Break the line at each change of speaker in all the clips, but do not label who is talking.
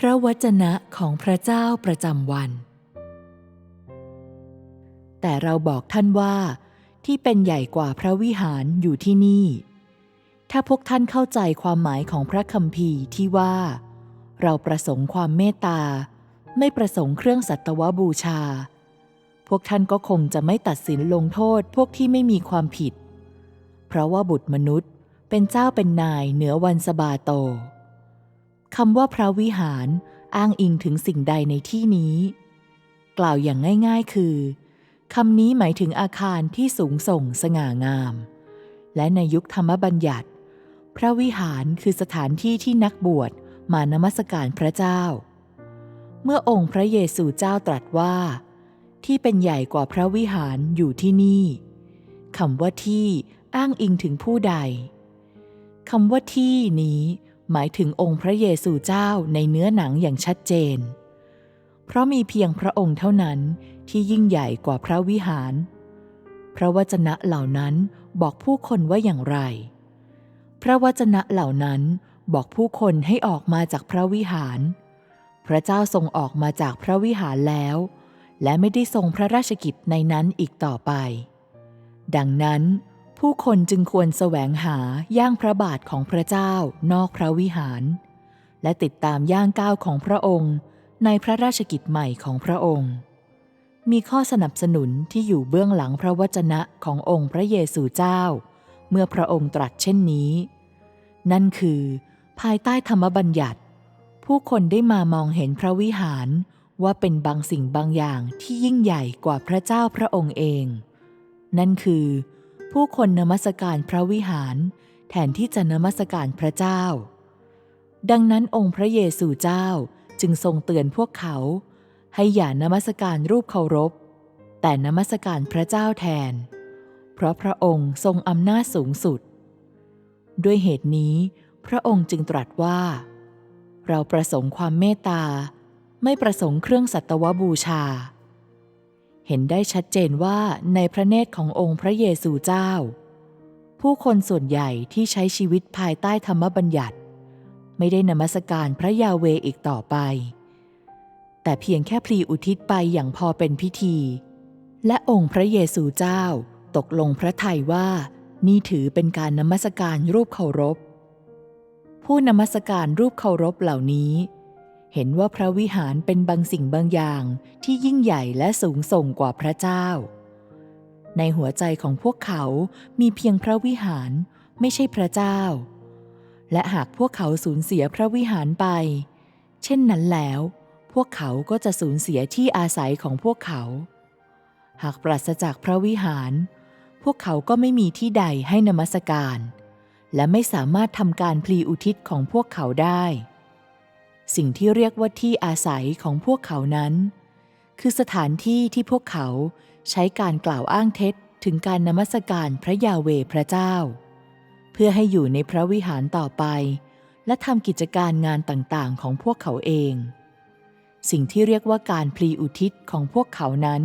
พระวจนะของพระเจ้าประจำวัน แต่เราบอกท่านว่า ที่เป็นใหญ่กว่าพระวิหารอยู่ที่นี่ ถ้าพวกท่านเข้าใจความหมายของพระคัมภีร์ที่ว่า เราประสงค์ความเมตตา ไม่ประสงค์เครื่องสัตวบูชา พวกท่านก็คงจะไม่ตัดสินลงโทษพวกที่ไม่มีความผิด เพราะว่าบุตรมนุษย์เป็นเจ้าเป็นนายเหนือวันสบาโต คำว่าพระวิหารอ้างอิงถึงสิ่งใดในที่นี้ กล่าวอย่างง่าย ๆ คือคำนี้หมายถึงอาคารที่สูงส่งสง่างาม และในยุคธรรมบัญญัติ พระวิหารคือสถานที่ที่นักบวชมานมัสการพระเจ้า เมื่อองค์พระเยซูเจ้าตรัสว่า ที่เป็นใหญ่กว่าพระวิหารอยู่ที่นี่คำว่าที่อ้างอิงถึงผู้ใดคำว่าที่นี้ หมายถึงองค์พระเยซูเจ้าในเนื้อหนังอย่างชัดเจน เพราะมีเพียงพระองค์เท่านั้นที่ยิ่งใหญ่กว่าพระวิหาร พระวจนะเหล่านั้นบอกผู้คนว่าอย่างไร พระวจนะเหล่านั้นบอกผู้คนให้ออกมาจากพระวิหาร พระเจ้าทรงออกมาจากพระวิหารแล้ว และไม่ได้ทรงพระราชกิจในนั้นอีกต่อไป ดังนั้น ผู้คนจึงควรแสวงหาย่างพระบาทของพระเจ้านอกพระวิหาร และติดตามย่างก้าวของพระองค์ ในพระราชกิจใหม่ของพระองค์ มีข้อสนับสนุนที่อยู่เบื้องหลังพระวจนะขององค์พระเยซูเจ้า เมื่อพระองค์ตรัสเช่นนี้ นั่นคือ ภายใต้ธรรมบัญญัติ ผู้คนได้มามองเห็นพระวิหารว่าเป็นบางสิ่งบางอย่างที่ยิ่งใหญ่กว่าพระเจ้าพระองค์เอง นั่นคือ ผู้คนนมัสการพระวิหาร แทนที่จะนมัสการพระเจ้า ดังนั้นองค์พระเยซูเจ้าจึงทรงเตือนพวกเขา ให้อย่านมัสการรูปเคารพ แต่นมัสการพระเจ้าแทน เพราะพระองค์ทรงอำนาจสูงสุด ด้วยเหตุนี้ พระองค์จึงตรัสว่า เราประสงค์ความเมตตา ไม่ประสงค์เครื่องสัตวบูชา เห็นได้ชัดเจนว่าในพระเนตรขององค์พระเยซูเจ้า ผู้คนส่วนใหญ่ที่ใช้ชีวิตภายใต้ธรรมบัญญัติ ไม่ได้นมัสการพระยาเวอีกต่อไป แต่เพียงแค่พลีอุทิศไปอย่างพอเป็นพิธี และองค์พระเยซูเจ้าตกลงพระทัยว่านี่ถือเป็นการนมัสการรูปเคารพ ผู้นมัสการรูปเคารพเหล่านี้ เห็นว่าพระวิหารเป็นบางสิ่งบางอย่างที่ยิ่งใหญ่และสูงส่งกว่าพระเจ้า ในหัวใจของพวกเขามีเพียงพระวิหารไม่ใช่พระเจ้า และหากพวกเขาสูญเสียพระวิหารไป เช่นนั้นแล้ว พวกเขาก็จะสูญเสียที่อาศัยของพวกเขา หากปราศจากพระวิหาร พวกเขาก็ไม่มีที่ใดให้นมัสการ และไม่สามารถทำการพลีอุทิศของพวกเขาได้ สิ่งที่เรียกว่าที่อาศัยของพวกเขานั้น คือสถานที่ที่พวกเขาใช้การกล่าวอ้างเท็จถึงการนมัสการพระยาเวพระเจ้า เพื่อให้อยู่ในพระวิหารต่อไป และทำกิจการงานต่างๆ ของพวกเขาเอง สิ่งที่เรียกว่าการพลีอุทิศของพวกเขานั้น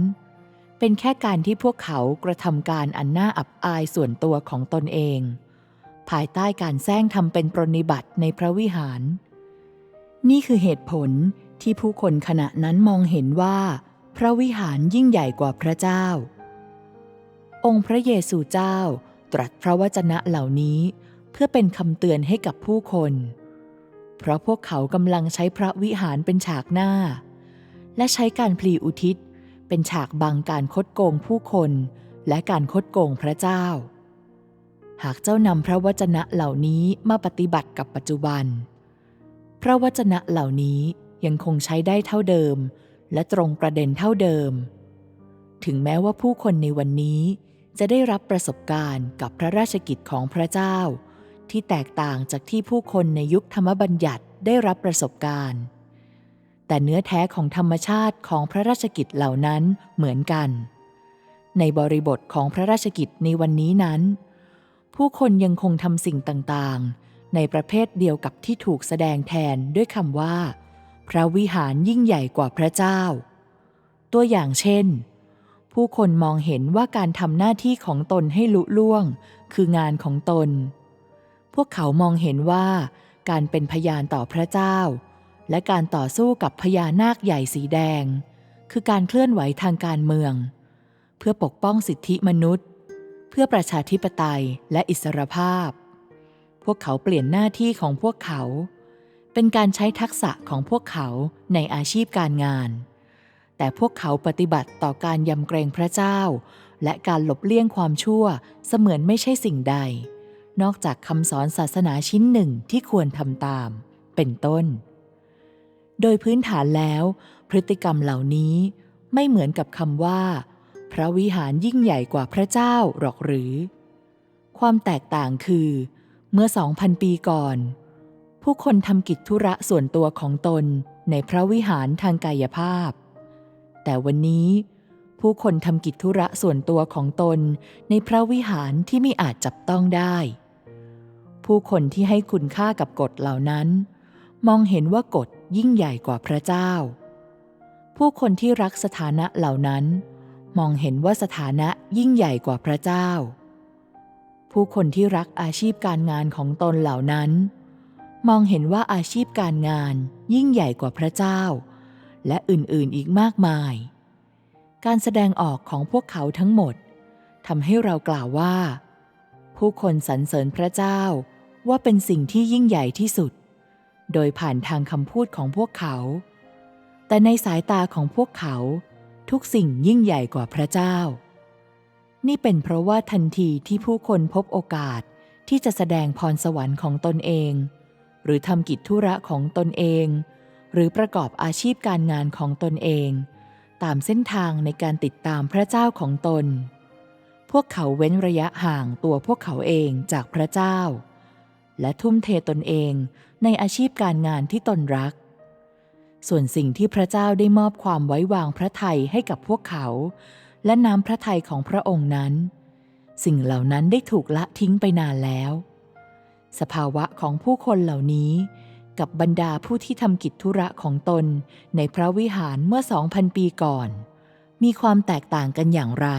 เป็นแค่การที่พวกเขากระทำการอันน่าอับอายส่วนตัวของตนเอง ภายใต้การแซงทำเป็นปรนิบัติในพระวิหาร นี่คือเหตุผลที่ผู้คนขณะนั้นมองเห็นว่า พระวิหารยิ่งใหญ่กว่าพระเจ้า องค์พระเยซูเจ้าตรัสพระวจนะเหล่านี้เพื่อเป็นคำเตือนให้กับผู้คน เพราะพวกเขากำลังใช้พระวิหารเป็นฉากหน้า และใช้การพลีอุทิศ เป็นฉากบังการคดโกงผู้คนและการคดโกงพระเจ้า หากเจ้านำพระวจนะเหล่านี้มาปฏิบัติกับปัจจุบัน พระวจนะเหล่านี้ยังคงใช้ได้เท่าเดิม และตรงประเด็นเท่าเดิม ถึงแม้ว่าผู้คนในวันนี้จะได้รับประสบการณ์กับพระราชกิจของพระเจ้า ที่แตกต่างจากที่ผู้คนในยุคธรรมบัญญัติได้รับประสบการณ์ แต่เนื้อแท้ของธรรมชาติของพระราชกิจเหล่านั้นเหมือนกัน ในบริบทของพระราชกิจในวันนี้นั้น ผู้คนยังคงทำสิ่งต่างๆ ในประเภทเดียวกับที่ถูกแสดงแทนด้วยคำว่า พระวิหารยิ่งใหญ่กว่าพระเจ้า ตัวอย่างเช่น ผู้คนมองเห็นว่าการทำหน้าที่ของตนให้ลุล่วง คืองานของตน พวกเขามองเห็นว่า การเป็นพยานต่อพระเจ้า และการต่อสู้กับพญานาคใหญ่สีแดง คือการเคลื่อนไหวทางการเมือง เพื่อปกป้องสิทธิมนุษย์ เพื่อประชาธิปไตยและอิสรภาพ พวกเขาเปลี่ยนหน้าที่ของพวกเขา เป็นการใช้ทักษะของพวกเขาในอาชีพการงาน แต่พวกเขาปฏิบัติต่อการยำเกรงพระเจ้า และการหลบเลี่ยงความชั่วเสมือนไม่ใช่สิ่งใด นอกจากคำสอนศาสนาชิ้นหนึ่งที่ควรทำตาม เป็นต้น โดยพื้นฐานแล้ว พฤติกรรมเหล่านี้ไม่เหมือนกับคำว่า พระวิหารยิ่งใหญ่กว่าพระเจ้าหรอกหรือ ความแตกต่างคือ เมื่อสองพันปีก่อน ผู้คนทำกิจธุระส่วนตัวของตนในพระวิหารทางกายภาพ แต่วันนี้ ผู้คนทำกิจธุระส่วนตัวของตนในพระวิหารที่ไม่อาจจับต้องได้ ผู้คนที่ให้คุณค่ากับกฎเหล่านั้น มองเห็นว่ากฎยิ่งใหญ่กว่าพระเจ้า ผู้คนที่รักสถานะเหล่านั้น มองเห็นว่าสถานะยิ่งใหญ่กว่าพระเจ้า ผู้คนที่รักอาชีพการงานของตนเหล่านั้น มองเห็นว่าอาชีพการงานยิ่งใหญ่กว่าพระเจ้า และอื่นๆอีกมากมาย การแสดงออกของพวกเขาทั้งหมดทำให้เรากล่าวว่า ผู้คนสรรเสริญพระเจ้าว่าเป็นสิ่งที่ยิ่งใหญ่ที่สุด โดยผ่านทางคำพูดของพวกเขา แต่ในสายตาของพวกเขา ทุกสิ่งยิ่งใหญ่กว่าพระเจ้า นี่เป็นเพราะว่าทันทีที่ผู้คนพบโอกาสที่จะแสดงพรสวรรค์ของตนเอง หรือทำกิจธุระของตนเอง หรือประกอบอาชีพการงานของตนเอง ตามเส้นทางในการติดตามพระเจ้าของตน พวกเขาเว้นระยะห่างตัวพวกเขาเองจากพระเจ้า และทุ่มเทตนเองในอาชีพการงานที่ตนรัก ส่วนสิ่งที่พระเจ้าได้มอบความไว้วางพระทัยให้กับพวกเขา และน้ำพระทัยของพระองค์นั้น สิ่งเหล่านั้นได้ถูกละทิ้งไปนานแล้ว สภาวะของผู้คนเหล่านี้กับบรรดาผู้ที่ทำกิจธุระของตนในพระวิหารเมื่อสองพันปีก่อน มีความแตกต่างกันอย่างไร